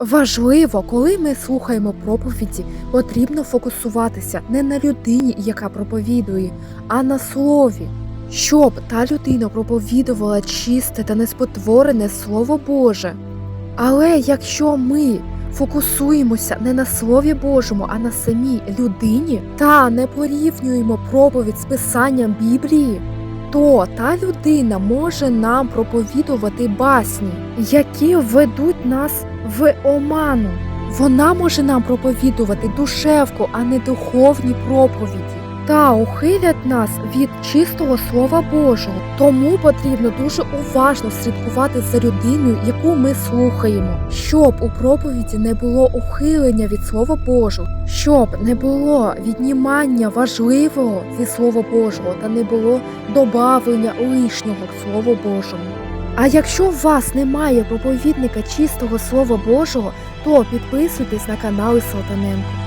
Важливо, коли ми слухаємо проповіді, потрібно фокусуватися не на людині, яка проповідує, а на слові, щоб та людина проповідувала чисте та неспотворене Слово Боже. Але якщо ми фокусуємося не на Слові Божому, а на самій людині та не порівнюємо проповідь з писанням Біблії, то та людина може нам проповідувати басні, які ведуть нас в оману. Вона може нам проповідувати душевку, а не духовні проповіді. Та ухилять нас від чистого слова Божого. Тому потрібно дуже уважно слідкувати за людиною, яку ми слухаємо, щоб у проповіді не було ухилення від Слова Божого, щоб не було віднімання важливого зі Слова Божого та не було добавлення лишнього к Слову Божому. А якщо у вас немає проповідника чистого Слова Божого, то підписуйтесь на канали Салтаненко.